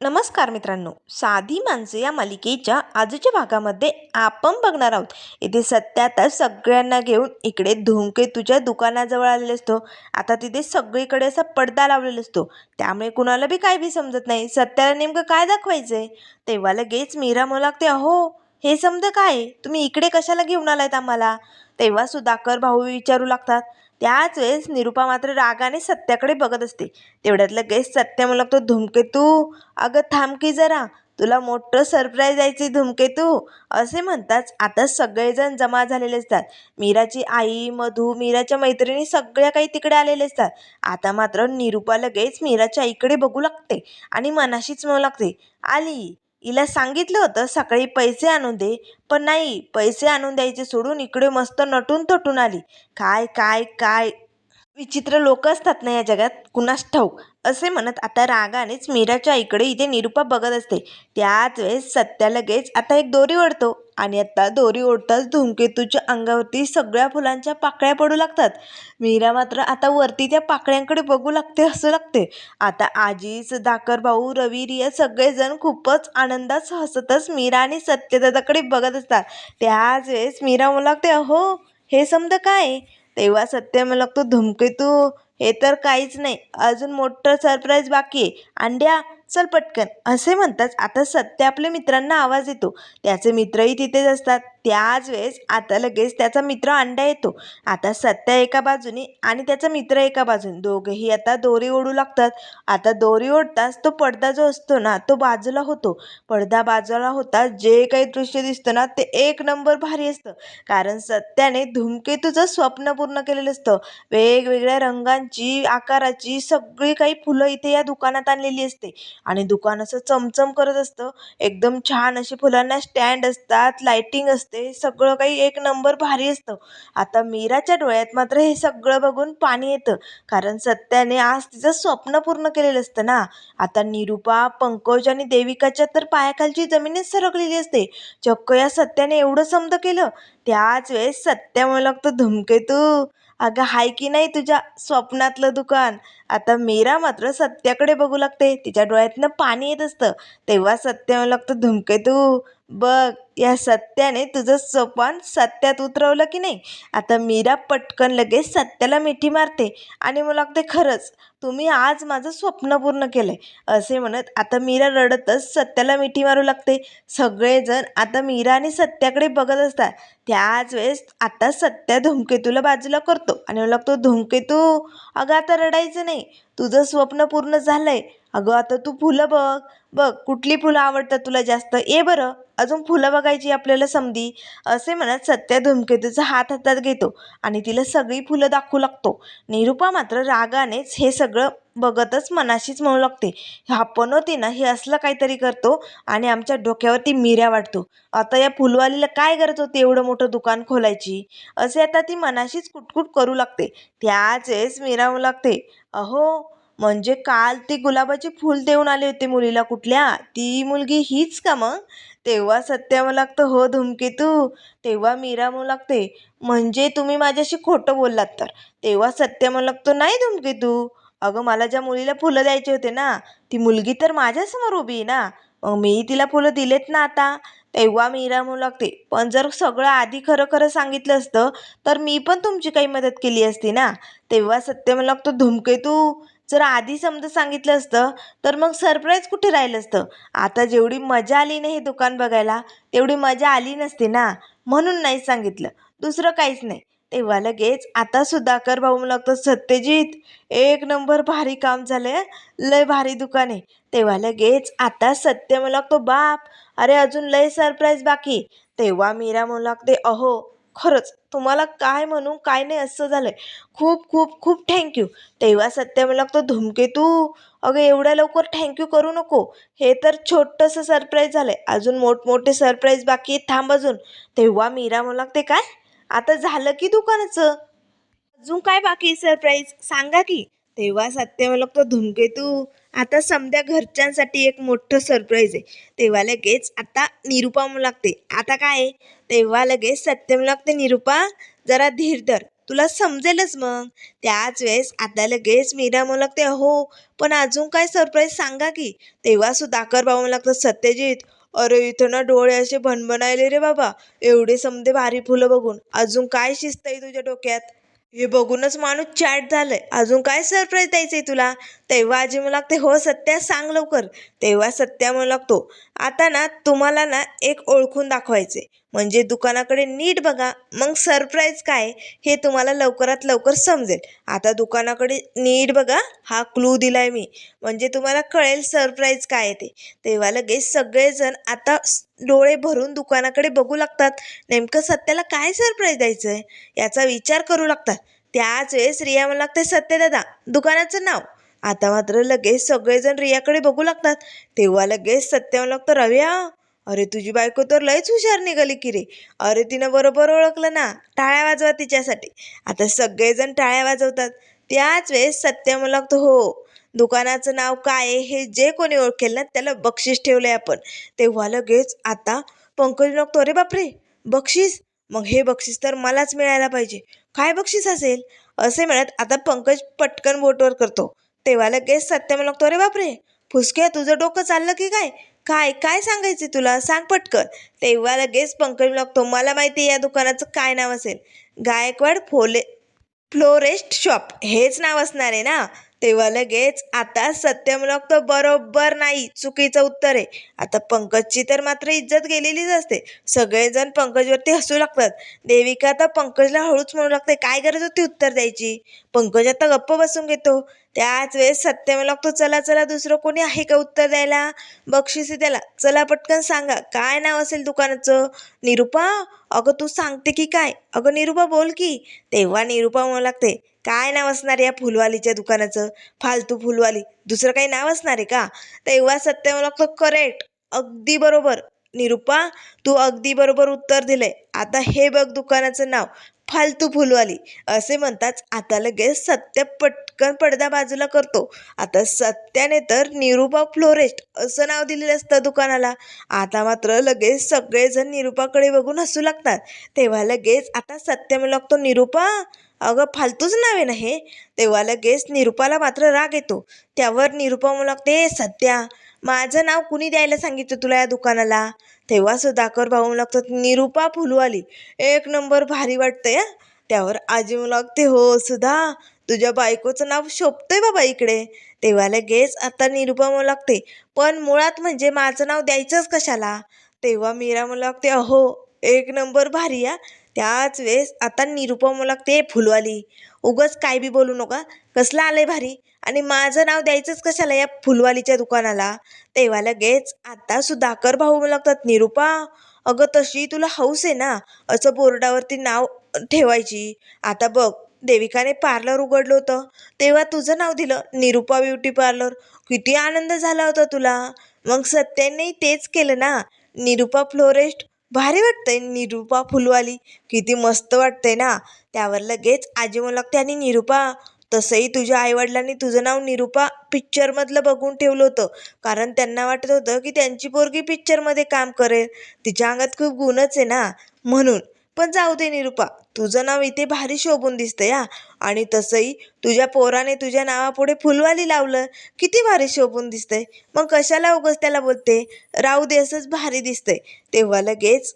नमस्कार मित्रांनो. साधी माणसं या मालिकेच्या आजच्या भागामध्ये आपण बघणार आहोत. इथे सत्या आता सगळ्यांना घेऊन इकडे धूमकेतूच्या दुकानाजवळ आलेले असतो. आता तिथे सगळीकडे असा पडदा लावलेला असतो. त्यामुळे कुणाला बी काय बी समजत नाही. सत्याला नेमकं काय दाखवायचं आहे तेव्हा लगेच मीरा मला लागते अहो हे समज काय? तुम्ही इकडे कशाला घेऊन आलायत आम्हाला? तेव्हा सुधाकर भाऊ विचारू लागतात त्याच वेळेस निरुपा मात्र रागाने सत्याकडे बघत असते. तेवढ्यात लगेच सत्य मला तो धुमकेतू अगं थांब की जरा तुला मोठं सरप्राईज द्यायचे धुमकेतू असे म्हणताच आता सगळेजण जमा झालेले असतात. मीराची आई मधू मीराच्या मैत्रिणी सगळ्या काही तिकडे आलेले असतात. आता मात्र निरुपा लगेच मीराच्या आईकडे बघू लागते आणि मनाशीच म्हणू लागते आली. हिला सांगितलं होतं सकाळी पैसे आणून दे. पण नाही पैसे आणून द्यायचे सोडून इकडे मस्त नटून तटून आली. काय काय काय? विचित्र लोक असतात ना या जगात कुणास ठाऊक. असे म्हणत आता रागानेच मीराच्या इकडे इथे निरुपा बघत असते. त्याच वेळेस सत्या लगेच आता एक दोरी ओढतो. आणि आता दोरी ओढताच धूमकेतूच्या अंगावरती सगळ्या फुलांच्या पाकळ्या पडू लागतात. मीरा मात्र आता वरती त्या पाकळ्यांकडे बघू लागते असं लागते. आता आजी सुधाकर भाऊ रवी रिया सगळेजण खूपच आनंदात हसतच मीरा आणि सत्यदादाकडे बघत असतात. त्याच वेळेस मीरा मुलागते लागते अहो हे समजा काय? तेव्हा सत्य मला लागतो हे तर काहीच नाही. अजून मोठं सरप्राईज बाकी आहे. अंड्या चल पटकन. असे म्हणताच आता सत्य आपल्या मित्रांना आवाज येतो. त्याचे मित्रही तिथेच असतात. त्याच वेळेस आता लगेच त्याचा मित्र अंडा येतो. आता सत्या एका बाजूने आणि त्याचा मित्र एका बाजूने. दोघेही आता दोरी ओढू लागतात. आता दोरी ओढताच तो पडदा जो असतो ना तो बाजूला होतो. पडदा बाजूला होता जे काही दृश्य दिसतं ना ते एक नंबर भारी असतं. कारण सत्याने धूमकेतूचं स्वप्न पूर्ण केलेलं असतं. वेगवेगळ्या रंगांची आकाराची सगळी काही फुलं इथे या दुकानात आणलेली असते. आणि दुकान असं चमचम करत असतं. एकदम छान अशी फुलांना स्टँड असतात लायटिंग असते. सगळं काही एक नंबर भारी असतं. आता मीराच्या डोळ्यात मात्र हे सगळं बघून पाणी येतं. कारण सत्याने आज तिचं स्वप्न पूर्ण केलेलं असतं ना. आता निरुपा पंकज आणि देविकाच्या तर पायाखालची जमीनच सरकलेली असते. चक्क या सत्याने एवढं समज केलं. त्याच वेळेस सत्या मला लागतं धुमकेतू अगं हाय की नाही तुझ्या स्वप्नातलं दुकान? आता मीरा मात्र सत्याकडे बघू लागते. तिच्या डोळ्यातनं पाणी येत असतं. तेव्हा सत्य मला लागतं धुमकेतू बघ या सत्याने तुझं सोपान सत्यात उतरवलं की नाही? आता मीरा पटकन लगेच सत्याला मिठी मारते. आणि मला लागते खरंच तुम्ही आज माझं स्वप्न पूर्ण केलं आहे असे म्हणत आता मीरा रडतच सत्याला मिठी मारू लागते. सगळेजण आता मीरा आणि सत्याकडे बघत असतात. त्याच वेळेस आता सत्या धुमकेतूला बाजूला करतो. आणि मला लागतो धुमकेतू अगं आता रडायचं नाही. तुझं स्वप्न पूर्ण झालं आहे अगं आता तू फुलं बघ. बघ कुठली फुलं आवडतात तुला जास्त? ये बरं. अजून फुलं बघायची आपल्याला समधी. असे म्हणत सत्या धुमकेतूचा हात हातात घेतो आणि तिला सगळी फुलं दाखवू लागतो. निरुपा मात्र रागानेच हे सगळं बघतच मनाशीच म्हणू लागते. आपण होती ना हे असलं काहीतरी करतो आणि आमच्या डोक्यावरती मिऱ्या वाटतो आता या फुलवालीला काय गरज होती एवढं मोठं दुकान खोलायची? असे आता ती मनाशीच कुटकुट करू लागते. त्याच वेळेस लागते. अहो म्हणजे काल ती गुलाबाचे फूल देऊन आले होते मुलीला कुठल्या? ती मुलगी हीच का मग? तेव्हा सत्यावं मला लागतं हो धूमकेतू तेव्हा मीरा म्हणू लागते म्हणजे तुम्ही माझ्याशी खोटं बोललात तर? तेव्हा सत्य मला लागतो नाही धूमकेतू अगं मला ज्या मुलीला फुलं द्यायचे होते ना ती मुलगी तर माझ्यासमोर उभी आहे ना मग मी तिला फुलं दिलेत ना आता? तेव्हा मीरा म्हणू लागते पण जर सगळं आधी खरं खरं सांगितलं असतं तर मी पण तुमची काही मदत केली असती ना? तेव्हा सत्य मला लागतो धूमकेतू जर आधी समजा सांगितलं असतं तर मग सरप्राईज कुठे राहिलं असतं? आता जेवढी मजा आली ना हे दुकान बघायला तेवढी मजा आली नसते ना? म्हणून नाही सांगितलं. दुसरं काहीच नाही. तेव्हा लगेच आता सुधाकर भाऊ मला सत्यजित एक नंबर भारी काम झालंय लय भारी दुकान आहे. तेव्हा लगेच आता सत्य म्हणू लागतो बाप अरे अजून लय सरप्राईज बाकी. तेव्हा मीरा म्हणू लागते अहो खरंच तुम्हाला काय म्हणू काय नाही असं झालं आहे खूप खूप खूप थँक्यू तेव्हा सत्य मला लागतो धूमकेतू अगं एवढ्या लवकर थँक्यू करू नको. हे तर छोटंसं सरप्राईज झालं आहे अजून मोठमोठे सरप्राईज बाकी आहेत. थांब अजून. तेव्हा मीरा म्हणू लागते काय? आता झालं की दुकानाचं? अजून काय बाकी सरप्राईज सांगा की. तेव्हा सत्य तो धूमकेतू आता समद्या घरच्यांसाठी एक मोठं सरप्राईज आहे. तेव्हा लगेच आता निरुपा लागते. आता काय? आहे तेव्हा लगेच सत्य म्हणू लागते निरुपा जरा धीर धर. तुला समजेलच मग. त्याच वेळेस आता लगेच मीरा म्हणू लागते हो पण अजून काय सरप्राईज सांगा की? तेव्हा सुधाकर बाबा म्हणू सत्यजित अरे इथं ना डोळे असे भनभनायले रे बाबा. एवढे समजे भारी फुलं बघून. अजून काय शिस्त आहे तुझ्या डोक्यात? हे बघूनच माणूस चॅट झालंय. अजून काय सरप्राईज द्यायचंय तुला? तेव्हा आजी म्हणू लागते हो सत्या सांग लवकर. तेव्हा सत्या म्हणू लागतो आता ना तुम्हाला ना एक ओळखून दाखवायचे म्हणजे दुकानाकडे नीट बघा मग सरप्राईज काय हे तुम्हाला लवकरात लवकर समजेल. आता दुकानाकडे नीट बघा हा क्लू दिलाय मी. म्हणजे तुम्हाला कळेल सरप्राईज काय आहे ते. तेव्हा लगेच सगळेजण आता डोळे भरून दुकानाकडे बघू लागतात. नेमकं सत्याला काय सरप्राईज द्यायचं आहे याचा विचार करू लागतात. त्याच वेळेस रिया म्हणू लागते सत्यदादा दुकानाचं नाव. आता मात्र लगेच सगळेजण रियाकडे बघू लागतात. तेव्हा लगेच सत्य म्हणू लागतं रव्या अरे तुझी बायको तर लयच हुशार निघाली की रे. अरे तिनं बरोबर ओळखलं ना टाळ्या वाजवा तिच्यासाठी. आता सगळेजण टाळ्या वाजवतात. त्याच वेळेस सत्य लागतो हो दुकानाचं नाव काय आहे हे जे कोणी ओळखेल ना त्याला बक्षीस ठेवलंय आपण. तेव्हा लगेच आता पंकज लागतो अरे बापरे बक्षीस? मग हे बक्षीस तर मलाच मिळायला पाहिजे. काय बक्षीस असेल? असे म्हणत आता पंकज पटकन बोटवर करतो. तेव्हा लगेच सत्य म्हणू लागतो अरे बापरे. फुसके तुझं डोकं चाललं की काय? काय काय सांगायचे तुला? सांग पटकन. तेव्हा लगेच पंकज लागतो मला माहिती आहे या दुकानाचं काय नाव असेल. गायकवाड फोले फ्लोरेस्ट शॉप हेच नाव असणार आहे ना? तेव्हा लगेच आता सत्यम लागतो बरोबर नाही चुकीचं उत्तर आहे. आता पंकजची तर मात्र इज्जत गेलेलीच असते. सगळेजण पंकजवरती हसू लागतात. देविका आता पंकजला हळूच म्हणू लागते काय गरज होती उत्तर द्यायची? पंकज आता गप्प बसून घेतो. त्याच वेळेस सत्यम लागतो चला चला दुसरं कोणी आहे का उत्तर द्यायला? बक्षीस त्याला चला पटकन सांगा. काय नाव असेल दुकानाचं? निरुपा? अगं तू सांगते की काय? अगं निरुपा बोल की. तेव्हा निरुपा म्हणू लागते काय नाव असणार या फुलवालीच्या दुकानाचं? फालतू फुलवाली. दुसरं काही नाव असणार आहे का? तेव्हा सत्य म्हणू लागतो करेक्ट. अगदी बरोबर. निरुपा तू अगदी बरोबर उत्तर दिलंय. आता हे बघ दुकानाचं नाव. फालतू फुलवाली. असे म्हणताच आता लगेच सत्य पटकन पडदा बाजूला करतो. आता सत्याने तर निरुपा फ्लोरेस्ट असं नाव दिलेलं असतं दुकानाला. आता मात्र लगेच सगळेजण निरुपाकडे बघून हसू लागतात. तेव्हा लगेच आता सत्य म्हणू लागतो निरुपा अगं फालतूच नावे ना हे. तेव्हा लगेच निरुपाला मात्र राग येतो. त्यावर निरुपा म्हणू लागते सत्या माझं नाव कुणी द्यायला सांगितलं तुला या दुकानाला? तेव्हा सुधाकर भाऊ म्हणू लागतात निरुपा फुलवाली. एक नंबर भारी वाटतंय त्यावर आजी म्हणू लागते हो सुधा तुझ्या बायकोचं नाव शोभतंय बाबा इकडे. तेव्हा लगेच आता निरुपा म्हणू लागते पण मुळात म्हणजे माझं नाव द्यायचंच कशाला? तेव्हा मीरा म्हणू लागते अहो एक नंबर भारी या त्याच वेळेस आता निरुपा म्हणू लागते फुलवाली उगच काय बी बोलू नका कसलं आलंय भारी? आणि माझं नाव द्यायचंच कशाला या फुलवालीच्या दुकानाला? तेव्हा लगेच आता सुधाकर भाऊ म्हणू लागतात निरुपा अगं तशी तुला हौस आहे ना असं बोर्डावरती नाव ठेवायची. आता बघ देविकाने पार्लर उघडलं होतं. तेव्हा तुझं नाव दिलं निरुपा ब्युटी पार्लर. किती आनंद झाला होता तुला. मग सत्यांनी तेच केलं ना? निरुपा फ्लोरेस्ट. भारी वाटतंय निरुपा फुलवाली. किती मस्त वाटतंय ना? त्यावर लगेच आजी म्हणू लागते आणि निरुपा तसंही तुझ्या आईवडिलांनी तुझं नाव निरुपा पिक्चरमधलं बघून ठेवलं होतं. कारण त्यांना वाटत होतं की त्यांची पोरगी पिक्चरमध्ये काम करेल. तिच्या अंगात खूप गुणच आहे ना? म्हणून पण जाऊ दे निरुपा तुझं नाव इथे भारी शोभून दिसतंय या आणि तसंही तुझ्या पोराने तुझ्या नावापुढे फुलवाली लावलं किती भारी शोभून दिसतंय. मग कशाला उगाच त्याला बोलते? राहू दे असंच भारी दिसतंय. तेव्हा लगेच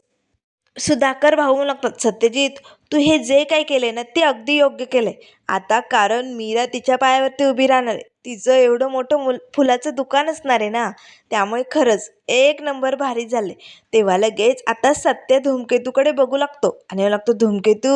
सुधाकर भाऊ म्हणू लागतात सत्यजित तू हे जे काय केले ना ते अगदी योग्य केलंय. आता कारण मीरा तिच्या पायावरती उभी राहणार आहे. तिचं एवढं मोठं मुल फुलाचं दुकान असणार आहे ना त्यामुळे खरंच एक नंबर भारी झाले. तेव्हा लगेच आता सत्य धूमकेतूकडे बघू लागतो. आणि लागतो धूमकेतू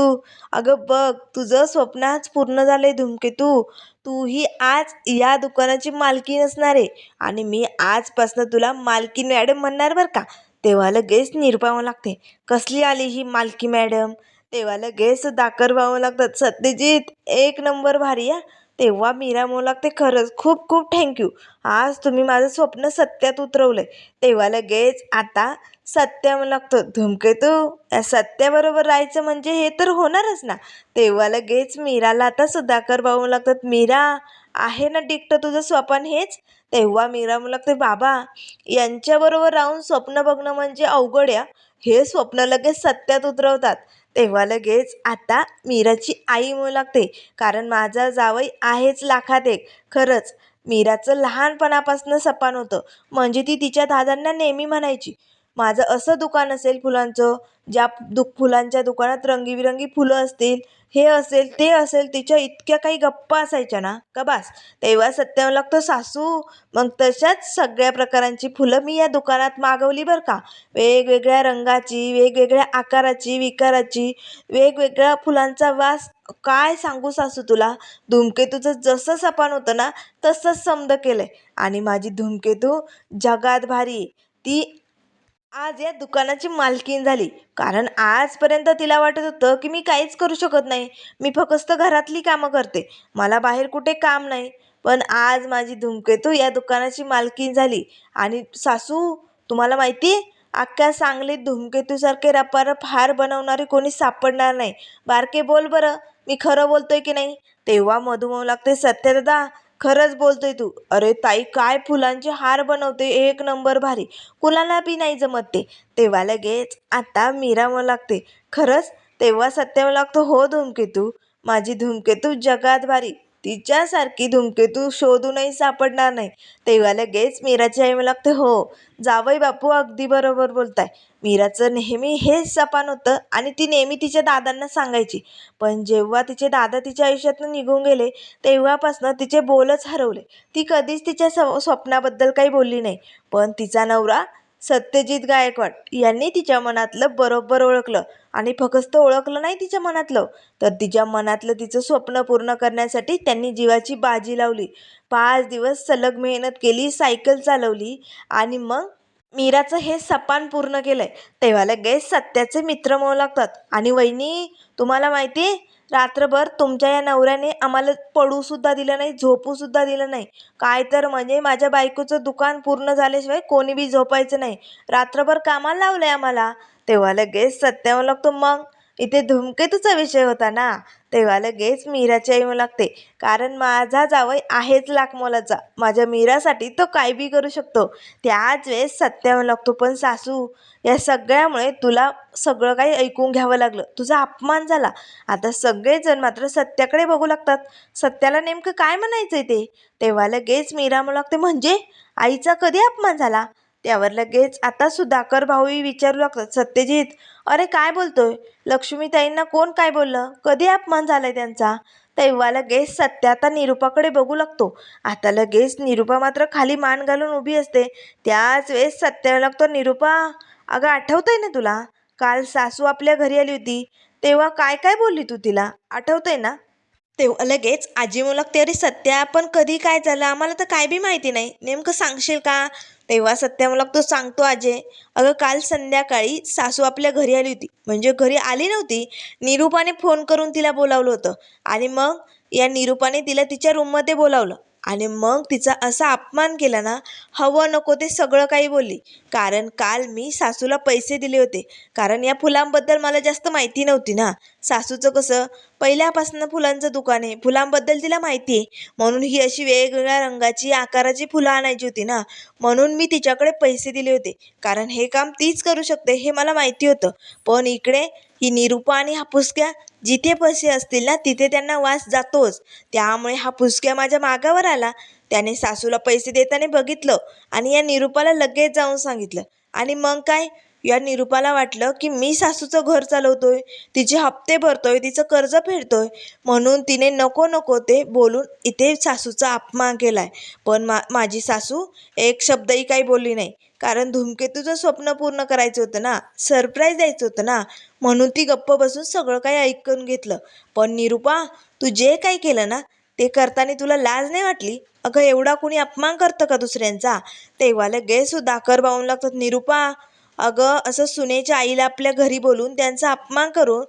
अगं बघ तुझं स्वप्न आज पूर्ण झालंय धूमकेतू. तूही आज या दुकानाची मालकी नसणार आहे. आणि मी आजपासून तुला मालकी मॅडम म्हणणार बरं का? तेव्हा लगेच निरपावं लागते. कसली आली ही मालकी मॅडम? तेव्हा लगेच दाकर व्हावं लागतात. सत्यजित एक नंबर भारी या तेव्हा मीरा म्हणू लागते खरंच खूप खूप थँक्यू आज तुम्ही माझं स्वप्न सत्यात उतरवलं आहे तेव्हा लगेच आता सत्य म्हणू लागतं धुमकेतू या सत्याबरोबर राहायचं म्हणजे हे तर होणारच ना. तेव्हा लगेच मीराला आता सुधाकर भाऊ लागतात मीरा आहे ना डिक्ट तुझं स्वप्न हेच? तेव्हा मीरा म्हणू लागते बाबा यांच्याबरोबर राहून स्वप्न बघणं म्हणजे अवघड या. हे स्वप्न लगेच सत्यात उतरवतात. तेव्हा लगेच आता मीराची आई म्हणू लागते कारण माझा जावई आहेच लाखात एक. खरंच मीराचं लहानपणापासून सपान होतं. म्हणजे ती तिच्या दादांना नेहमी म्हणायची माझं असं दुकान असेल फुलांचं ज्या दु फुलांच्या दुकानात रंगीबिरंगी फुलं असतील हे असेल ते असेल तिच्या इतक्या काही गप्पा असायच्या ना का बास? तेव्हा सत्याला लागतो सासू मग तशाच सगळ्या प्रकारांची फुलं मी या दुकानात मागवली बरं का. वेगवेगळ्या रंगाची वेगवेगळ्या आकाराची विकाराची वेगवेगळ्या फुलांचा वास काय सांगू सासू तुला? धूमकेतूचं जसं सपान होतं ना तसंच समद केलं आहे आणि माझी धूमकेतू जगात भारी आहे. ती आज या दुकानाची मालकीण झाली. कारण आजपर्यंत तिला वाटत होतं की मी काहीच करू शकत नाही. मी फक्त घरातली कामं करते. मला बाहेर कुठे काम नाही. पण आज माझी धूमकेतू या दुकानाची मालकीण झाली. आणि सासू तुम्हाला माहिती? आहे अख्ख्या सांगलीत धूमकेतूसारखे रपारप हार बनवणारे कोणी सापडणार नाही. बारके बोल बरं. मी खरं बोलतोय की नाही? तेव्हा मधुमव लागते लागते सत्यदादा. खरंच बोलतोय तू. अरे ताई काय फुलांचे हार बनवते? एक नंबर भारी. कुणाला बी नाही जमत ते. तेव्हा लगेच आता मीरा लागते. खरंच? तेव्हा सत्य लागतो. हो धूमकेतू. माझी धूमकेतू जगात भारी. तिच्यासारखी धूमकेतू शोधूनही सापडणार नाही. तेव्हा लगेच मीराची आई मला लागते हो. जावई बापू अगदी बरोबर बोलताय. मीराचं नेहमी हेच सपान होतं आणि ती नेहमी तिच्या दादांना सांगायची. पण जेव्हा तिचे दादा तिच्या आयुष्यातून निघून गेले तेव्हापासनं तिचे बोलच हरवले. ती कधीच तिच्या स्व स्वप्नाबद्दल काही बोलली नाही. पण तिचा नवरा सत्यजित गायकवाड यांनी तिच्या मनातलं बरोबर ओळखलं आणि फक्त ओळखलं नाही तिच्या मनातलं तर तिच्या मनातलं तिचं स्वप्न पूर्ण करण्यासाठी त्यांनी जीवाची बाजी लावली. पाच दिवस सलग मेहनत केली सायकल चालवली आणि मग मीराचं हे सपान पूर्ण केलं आहे तेव्हा लगेच सत्याचे मित्र म्हणू लागतात. आणि वहिनी तुम्हाला माहिती आहे रात्रभर तुमच्या या नवऱ्याने आम्हाला पडूसुद्धा दिलं नाही झोपूसुद्धा दिलं नाही. काय तर म्हणजे माझ्या बायकोचं दुकान पूर्ण झाल्याशिवाय कोणी बी झोपायचं नाही. रात्रभर कामाला लावलं आहे आम्हाला तेव्हा लगेच सत्यावर लागतो मग? इथे धूमकेतूचा विषय होता ना. तेव्हा लगेच मीराची आई मला लागते कारण माझा जावई आहेच लाख मोलाचा माझ्या मीरासाठी तो काय बी करू शकतो. त्याच वेळेस सत्या लागतो पण सासू या सगळ्यामुळे तुला सगळं काही ऐकून घ्यावं लागलं. तुझा अपमान झाला. आता सगळेजण मात्र सत्याकडे बघू लागतात. सत्याला नेमकं काय म्हणायचं आहे ते? तेव्हा लगेच मीरा मला लागते म्हणजे? आईचा कधी अपमान झाला? त्यावर लगेच आता सुधाकर भाऊही विचारू लागतात सत्यजित अरे काय बोलतोय? लक्ष्मीताईंना कोण काय बोललं? कधी अपमान झालाय त्यांचा? तेव्हा लगेच सत्य आता निरुपाकडे बघू लागतो. आता लगेच निरुपा मात्र खाली मान घालून उभी असते. त्याच वेळेस सत्य लागतो निरुपा अगं आठवतंय ना तुला? काल सासू आपल्या घरी आली होती. तेव्हा काय काय बोलली तू तिला? आठवतंय ना? तेव्हा लगेच आजी म्हणू ते अरे सत्या पण कधी काय झालं? आम्हाला तर काय बी माहिती नाही. नेमकं सांगशील का? तेव्हा सत्या मला तो सांगतो अजय अगं काल संध्याकाळी सासू आपल्या घरी आली होती. म्हणजे घरी आली नव्हती निरूपाने फोन करून तिला बोलावलं होतं. आणि मग या निरूपाने तिला तिच्या रूममध्ये बोलावलं. आणि मग तिचा असा अपमान केला ना हवं नको ते सगळं काही बोलली. कारण काल मी सासूला पैसे दिले होते. कारण या फुलांबद्दल मला जास्त माहिती नव्हती ना. सासूचं कसं पहिल्यापासून फुलांचं दुकान आहे. फुलांबद्दल तिला माहिती आहे. म्हणून ही अशी वेगवेगळ्या रंगाची आकाराची फुलं आणायची होती ना. म्हणून मी तिच्याकडे पैसे दिले होते. कारण हे काम तीच करू शकते हे मला माहिती होतं. पण इकडे ही निरूपा आणि हापुसक्या जिथे पैसे असतील ना तिथे त्यांना वास जातोच. त्यामुळे हा पुसक्या माझ्या मागावर आला. त्याने सासूला पैसे देताना बघितलं आणि या निरूपाला लगेच जाऊन सांगितलं. आणि मग काय? या निरूपाला वाटलं की मी सासूचं घर चालवतोय तिचे हप्ते भरतोय तिचं कर्ज फेडतोय. म्हणून तिने नको नको ते बोलून इथे सासूचा अपमान केलाय. पण मा माझी सासू एक शब्दही काही बोलली नाही. कारण धूमकेतूचं स्वप्न पूर्ण करायचं होतं ना सरप्राईज द्यायचं होतं ना. म्हणून ती गप्प बसून सगळं काही ऐकून घेतलं. पण निरूपा तू जे काही केलं ना ते करताना तुला लाज नाही वाटली? अगं एवढा कुणी अपमान करतं का दुसऱ्यांचा? तेव्हा लगेच कर बावून लागतात निरूपा. अगं असं सुनेच्या आईला आपल्या घरी बोलून त्यांचा अपमान करून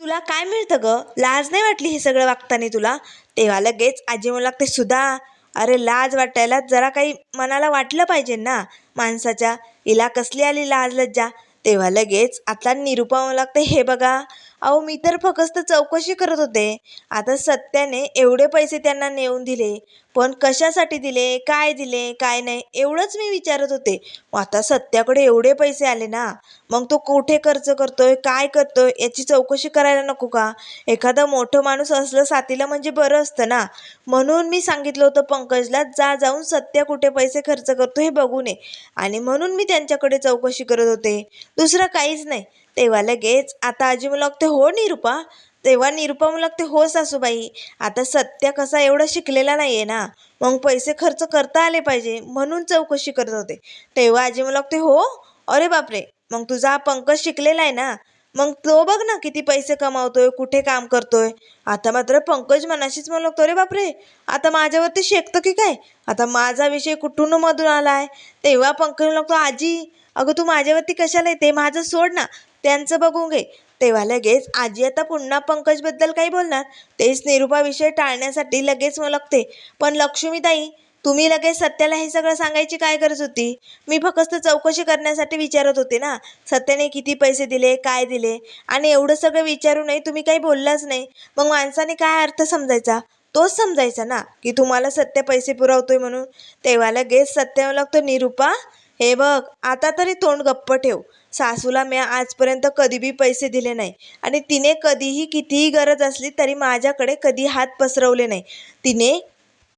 तुला काय मिळतं गं? लाज नाही वाटली हे सगळं वागताना तुला? तेव्हा लगेच आजी म्हणू लागते सुद्धा अरे लाज वाटायला जरा काही मनाला वाटलं पाहिजे ना? माणसाच्या हिला कसली आली लाज लज्जा? तेव्हा लगेच आता निरूपा लागतं लागते हे बघा अहो मी तर फक्त चौकशी करत होते. आता सत्याने एवढे पैसे त्यांना नेऊन दिले. पण कशासाठी दिले? काय दिले? काय नाही? एवढंच मी विचारत होते. आता सत्याकडे एवढे पैसे आले ना मग तो कुठे खर्च करतोय? काय करतोय? याची चौकशी करायला नको का? एखादा मोठं माणूस असलं साथीला म्हणजे बरं असतं ना. म्हणून मी सांगितलं होतं पंकजला जा जाऊन सत्या कुठे पैसे खर्च करतो हे बघू नये आणि म्हणून मी त्यांच्याकडे चौकशी करत होते. दुसरं काहीच नाही. तेव्हा लगेच आता आजी मला लागते हो निरुपा तेव्हा निरुपा मला लागते हो सासूबाई आता सत्य कसा एवढा शिकलेला नाही आहे ना मग पैसे खर्च करता आले पाहिजे म्हणून चौकशी करत होते. तेव्हा आजी मला लागते हो? अरे बापरे! मग तुझा हा पंकज शिकलेला आहे ना मग तो बघ ना किती पैसे कमावतोय कुठे काम करतोय. आता मात्र पंकज मनाशीच म्हणू लागतो रे बापरे! आता माझ्यावरती शेकतं की काय? आता माझा विषय कुठून मधून आलाय? तेव्हा पंकज लागतो आजी अगं तू माझ्यावरती कशाला येते? माझं सोड ना. त्यांचं बघून घे. तेव्हा लगेच आजी आता पुन्हा पंकजबद्दल काही बोलणार. तेच निरुपा विषय टाळण्यासाठी लगेच मग लागते पण लक्ष्मीताई तुम्ही लगेच सत्याला हे सगळं सांगायची काय गरज होती? मी फक्त चौकशी करण्यासाठी विचारत होते ना. सत्याने किती पैसे दिले काय दिले? आणि एवढं सगळं विचारूनही तुम्ही काही बोललाच नाही. मग माणसाने काय अर्थ समजायचा? तोच समजायचा ना की तुम्हाला सत्य पैसे पुरवतोय म्हणून. तेव्हा लगेच सत्य लागतो निरुपा. हे बघ आता तरी तोंड गप्प ठेव. सासूला मी आजपर्यंत कधी बी पैसे दिले नाही. आणि तिने कधीही कितीही गरज असली तरी माझ्याकडे कधी हात पसरवले नाही. तिने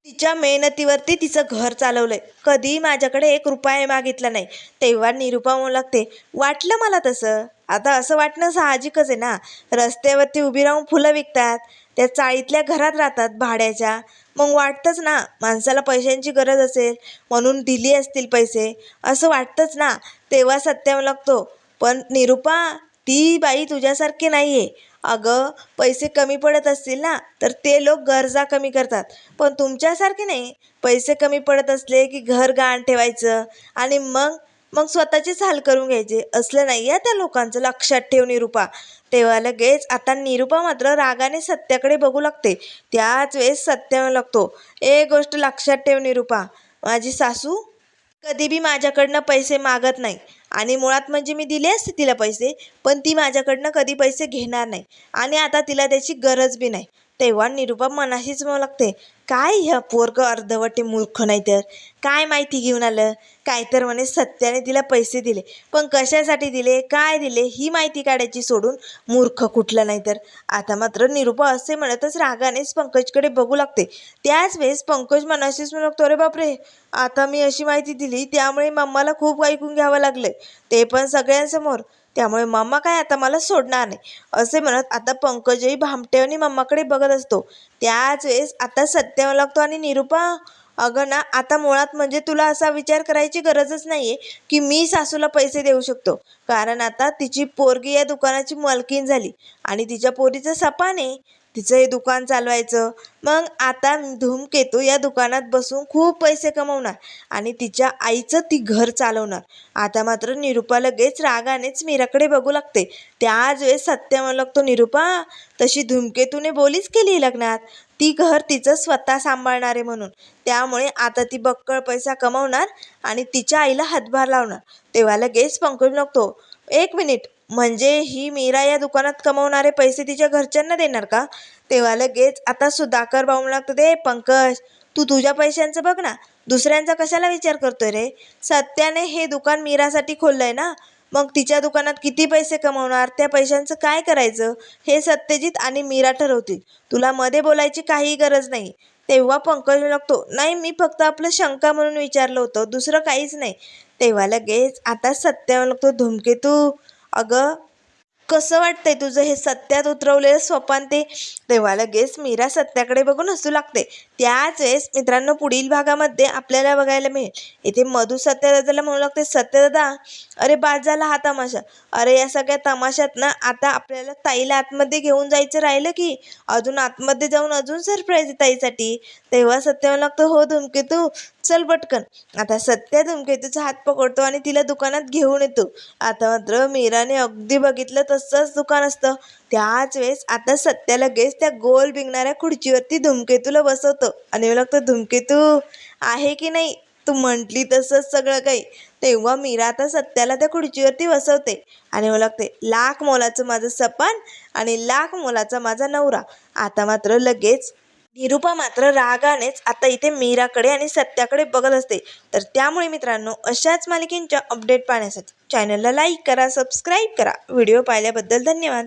तिच्या मेहनतीवरती तिचं घर चालवलंय. कधीही माझ्याकडे एक रुपया मागितला नाही. तेव्हा निरुपा म्हणू लागते वाटलं मला तसं? आता असं वाटणं साहजिकच आहे ना? रस्त्यावरती उभी राहून फुलं विकतात. त्या चाळीतल्या घरात राहतात भाड्याच्या. मग वाटतंच ना माणसाला पैशांची गरज असेल म्हणून दिली असतील पैसे. असं वाटतंच ना तेव्हा सत्यावर लागतो. पण निरुपा ती बाई तुझ्यासारखी नाही आहे अगं पैसे कमी पडत असतील ना तर ते लोक गरजा कमी करतात. पण तुमच्यासारखे नाही. पैसे कमी पडत असले की घर गहाण ठेवायचं. आणि मग मग स्वतःचीच हाल करून घ्यायचे. असलं नाही आहे त्या लोकांचं लक्षात ठेव निरुपा. तेव्हा लगेच आता निरुपा मात्र रागाने सत्याकडे बघू लागते. त्याच वेळेस सत्य लागतो. एक गोष्ट लक्षात ठेव निरुपा. माझी सासू कधी बी माझ्याकडनं पैसे मागत नाही. आणि मुळात म्हणजे मी दिले असते तिला पैसे पण ती माझ्याकडनं कधी पैसे घेणार नाही. आणि आता तिला त्याची गरज बी नाही. तेव्हा निरुपा मनाशीच मग लागते. काय ह्या पोरग अर्धवटे मूर्ख नाही तर? काय माहिती घेऊन आलं? काय तर म्हणे सत्याने तिला पैसे दिले. पण कशासाठी दिले? काय दिले? ही माहिती काढायची सोडून मूर्ख कुठलं नाही तर? आता मात्र निरुपा असे म्हणतच रागानेच पंकजकडे बघू लागते. त्याच वेळेस पंकज मनाशीच म्हणतो अरे बापरे! आता मी अशी माहिती दिली त्यामुळे मम्माला खूप ऐकून घ्यावं लागलं ते पण सगळ्यांसमोर. त्यामुळे मम्मा काय आता मला सोडणार नाही. असे म्हणत आता पंकजही भामटेवनी मम्माकडे बघत असतो. त्याच वेळेस आता सत्यावर लागतो आणि निरुपा अगं ना आता मुळात म्हणजे तुला असा विचार करायची गरजच नाही आहे की मी सासूला पैसे देऊ शकतो. कारण आता तिची पोरगी या दुकानाची मालकीण झाली आणि तिच्या पोरीचं सपाने तिचं हे दुकान चालवायचं. मग आता धूमकेतू या दुकानात बसून खूप पैसे कमवणार आणि तिच्या आईचं ती घर चालवणार. आता मात्र निरुपा लगेच रागानेच मीराकडे बघू लागते. त्याच वेळेस सत्य म्हणू लागतो निरुपा तशी धूमकेतूने बोलीच केली लग्नात. ती घर तिचं स्वतः सांभाळणार आहे म्हणून. त्यामुळे आता ती बक्कळ पैसा कमवणार आणि तिच्या आईला हातभार लावणार. तेव्हा लगेच पंकज लागतो एक मिनिट म्हणजे ही मीरा या दुकानात कमवणारे पैसे तिच्या घरच्यांना देणार का? तेव्हा लगेच आता सुधाकर भाऊ लागतो दे पंकज तू तुझ्या पैशांचं बघ ना. दुसऱ्यांचा कशाला विचार करतोय रे? सत्याने हे दुकान मीरासाठी खोललंय ना. मग तिच्या दुकानात किती पैसे कमवणार? त्या पैशांचं काय करायचं? हे सत्यजित आणि मीरा ठरवतील. तुला मध्ये बोलायची काही गरज नाही. तेव्हा पंकज लागतो नाही मी फक्त आपलं शंका म्हणून विचारलं होतं. दुसरं काहीच नाही. तेव्हा लगेच आता सत्यावर लागतो धुमकेतू अगं कसं वाटतंय तुझं? हे सत्यात उतरवलेलं स्वप्न ते. तेव्हा लगेच मीरा सत्याकडे बघून हसू लागते. त्याच वेळेस मित्रांनो पुढील भागामध्ये आपल्याला बघायला मिळेल. इथे मधु सत्यदादाला म्हणू लागते सत्यदादा अरे बाद झाला हा तमाशा. अरे या सगळ्या तमाशात ना आता आपल्याला ताईला आतमध्ये घेऊन जायचं राहिलं की अजून आतमध्ये जाऊन अजून सरप्राईज ताईसाठी. तेव्हा सत्य म्हणू लागतं हो धुमकेतू चल पटकन. आता सत्या धुमकेतूचा हात पकडतो आणि तिला दुकानात घेऊन येतो. आता मात्र मीराने अगदी बघितलं तसंच दुकान असतं. त्याच वेळेस आता सत्या लगेच त्या गोल बिंगणाऱ्या खुर्चीवरती धुमकेतूला बसवतो. आणि मला लागतं धूमकेतू आहे की नाही तू म्हटली तसंच सगळं काही. तेव्हा मीरा आता सत्याला त्या खुर्चीवरती बसवते. आणि मला लागते लाख मोलाचं माझं सपान आणि लाख मोलाचा माझा नवरा. आता मात्र लगेच निरूपा मात्र रागानेच आता इथे मीराकडे आणि सत्याकडे बघत असते. तर त्यामुळे मित्रांनो अशाच मालिकेंच्या अपडेट पाहण्यासाठी चॅनलला लाईक करा सबस्क्राईब करा. व्हिडिओ पाहिल्याबद्दल धन्यवाद.